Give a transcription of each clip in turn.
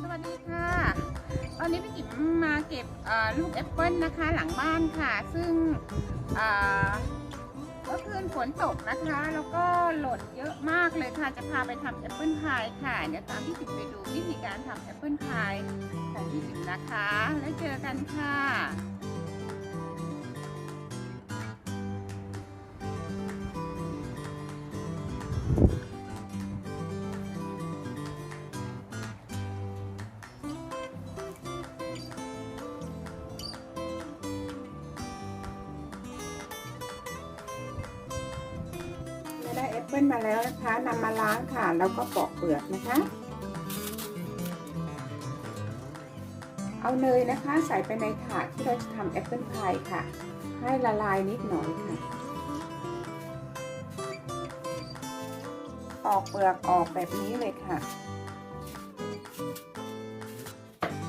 สวัสดีค่ะ ตอนนี้พี่กิ๋มมาเก็บลูกแอปเปิลนะคะหลังบ้านค่ะ ซึ่งเมื่อคืนฝนตกนะคะ แล้วก็หล่นเยอะมากเลยค่ะ จะพาไปทำแอปเปิลพายค่ะ เดี๋ยวตามพี่กิ๋มไปดูวิธีการทำแอปเปิลพายของพี่กิ๋มนะคะ แล้วเจอกันค่ะ ปเปิลมาแล้วนะคะนำมาล้างค่ะ แล้วก็ปอกเปลือกนะคะ เอาเนยนะคะ ใส่ไปในถาดที่เราจะทำแอปเปิลพายค่ะ ให้ละลายนิดหน่อยค่ะ ปอกเปลือกออกแบบนี้เลยค่ะ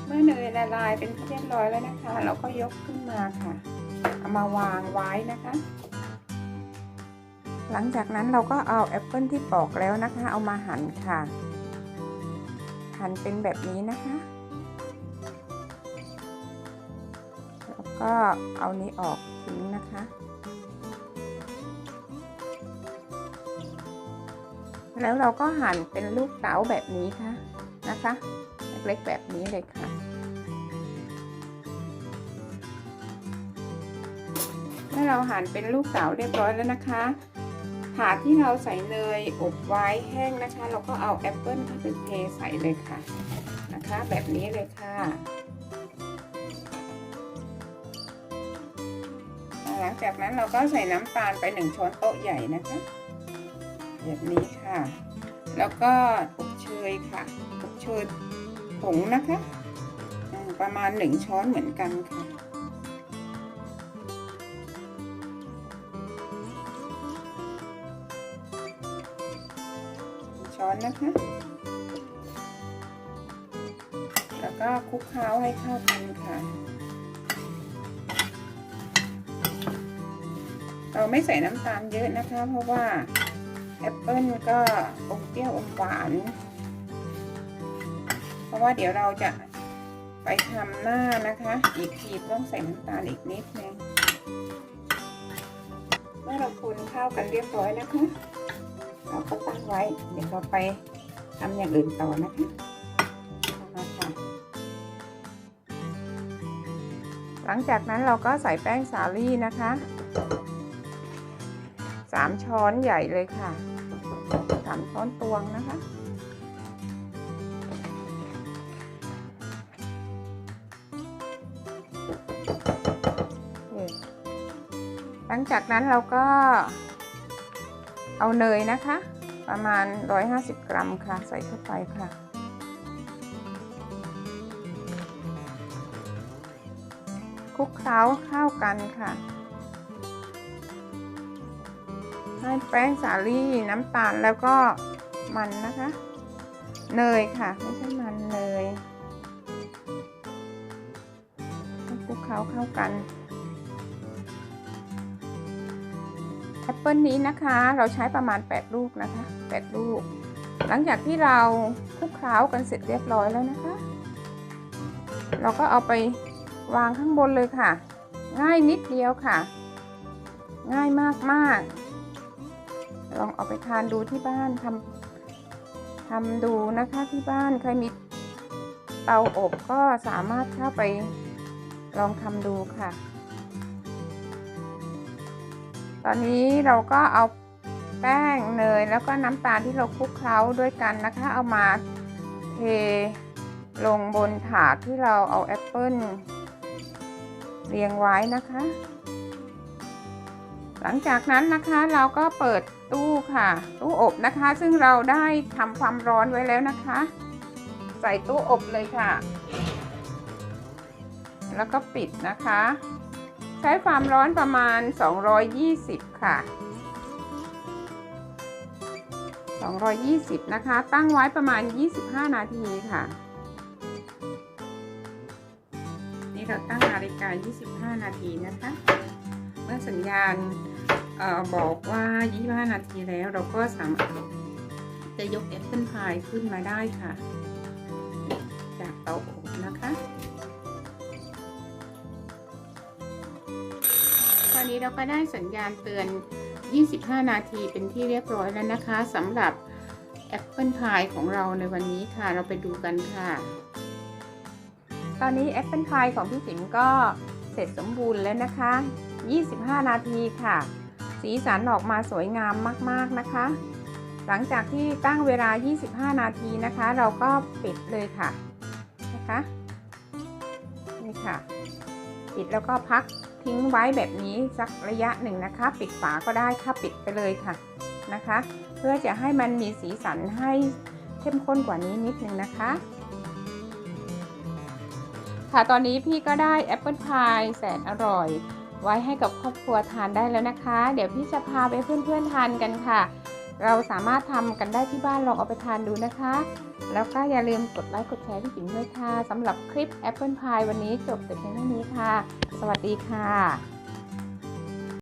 เมื่อเนยละลายเป็นเรียบร้อยแล้วนะคะ เราก็ยกขึ้นมาค่ะ เอามาวางไว้นะคะ หลังจากนั้นเราก็เอาแอปเปิลที่ปอกแล้วนะคะ เอามาหั่นค่ะ หั่นเป็นแบบนี้นะคะ แล้วก็เอานี้ออกทิ้งนะคะแล้วเราก็หั่นเป็นลูกเต๋าแบบนี้ค่ะนะคะ เล็กๆแบบนี้เลยค่ะ เมื่อเราหั่นเป็นลูกเต๋าเรียบร้อยแล้วนะคะ ถาที่เราใส่เนยอบไว้แห้งนะคะ เราก็เอาแอปเปิลเข้าไปเทใส่เลยค่ะนะคะ แบบนี้เลยค่ะหลังจากนั้นเราก็ใส่น้ำตาลไปหนึ่งช้อนโต๊ะใหญ่นะคะแบบนี้ค่ะ แล้วก็อบเชยค่ะอบเชยผงนะคะ ประมาณหนึ่งช้อนเหมือนกันค่ะ ช้อนนะคะ แล้วก็คลุกเคล้าให้เข้ากันค่ะ เราไม่ใส่น้ำตาลเยอะนะคะ เพราะว่าแอปเปิลก็อมเปรี้ยวอมหวาน เพราะว่าเดี๋ยวเราจะไปทำหน้านะคะ อีกทีต้องใส่น้ำตาลอีกนิดนึงเมื่อเราคนเข้ากันเรียบร้อยนะคะ เราก็ตั้งไว้ เดี๋ยวเราไปทำอย่างอื่นต่อนะคะมาค่ะหลังจากนั้นเราก็ใส่แป้งสาลี่นะคะสามช้อนใหญ่เลยค่ะสามช้อนตวงนะคะหลังจากนั้นเราก็ เอาเนยนะคะ ประมาณ 150 กรัมค่ะ ใส่เข้าไปค่ะ คลุกเคล้าเข้ากันค่ะ ให้แป้งสาลี่น้ำตาลแล้วก็มันนะคะ เนยค่ะ ไม่ใช่มันเนยคลุกเคล้าเข้ากัน แอปเปิลนี้นะคะ เราใช้ประมาณ 8 ลูกนะคะ 8 ลูก หลังจากที่เราคลุกเคล้ากันเสร็จเรียบร้อยแล้วนะคะ เราก็เอาไปวางข้างบนเลยค่ะ ง่ายนิดเดียวค่ะ ง่ายมากมากลองเอาไปทานดูที่บ้านทำทำดูนะคะที่บ้านใครมีเตาอบก็สามารถเข้าไปลองทำดูค่ะ ตอนนี้เราก็เอาแป้งเนยแล้วก็น้ำตาลที่เราคลุกเคล้าด้วยกันนะคะ เอามาเทลงบนถาดที่เราเอาแอปเปิ้ลเรียงไว้นะคะ หลังจากนั้นนะคะเราก็เปิดตู้ค่ะ ตู้อบนะคะ ซึ่งเราได้ทำความร้อนไว้แล้วนะคะ ใส่ตู้อบเลยค่ะ แล้วก็ปิดนะคะ ช้ความร้อนประมาณ 220 ค่ะ 220 นะคะ ตั้งไว้ประมาณ 25 นาทีค่ะ นี่เราตั้งนาฬิกา 25 นาทีนะคะ เมื่อสัญญาณออบอกว่า 25 นาทีแล้วเราก็สามารถจะยกแอปเปิลพายขึ้นมาได้ค่ะ จากเตาอบนะคะ นี้เราก็ได้สัญญาณเตือน 25 นาทีเป็นที่เรียบร้อยแล้วนะคะสำหรับแอปเปิลพายของเราในวันนี้ค่ะ เราไปดูกันค่ะ ตอนนี้แอปเปิลพายของพี่จิ๋มก็เสร็จสมบูรณ์แล้วนะคะ 25 นาทีค่ะ สีสันออกมาสวยงามมากๆนะคะ หลังจากที่ตั้งเวลา 25 นาทีนะคะ เราก็ปิดเลยค่ะนะคะนี่ค่ะ ปิดแล้วก็พักทิ้งไว้แบบนี้สักระยะหนึ่งนะคะ ปิดฝาก็ได้ค่ะปิดไปเลยค่ะนะคะ เพื่อจะให้มันมีสีสันให้เข้มข้นกว่านี้นิดนึงนะคะ ค่ะตอนนี้พี่ก็ได้แอปเปิลพายแสนอร่อย ไว้ให้กับครอบครัวทานได้แล้วนะคะ เดี๋ยวพี่จะพาไปเพื่อนๆทานกันค่ะ เราสามารถทำกันได้ที่บ้านลองเอาไปทานดูนะคะ แล้วก็อย่าลืมกดไลค์กดแชร์พี่จิ๋มด้วยค่ะสำหรับคลิปแอปเปิลพายวันนี้จบแต่เพียงเท่านี้ค่ะ สวัสดีค่ะ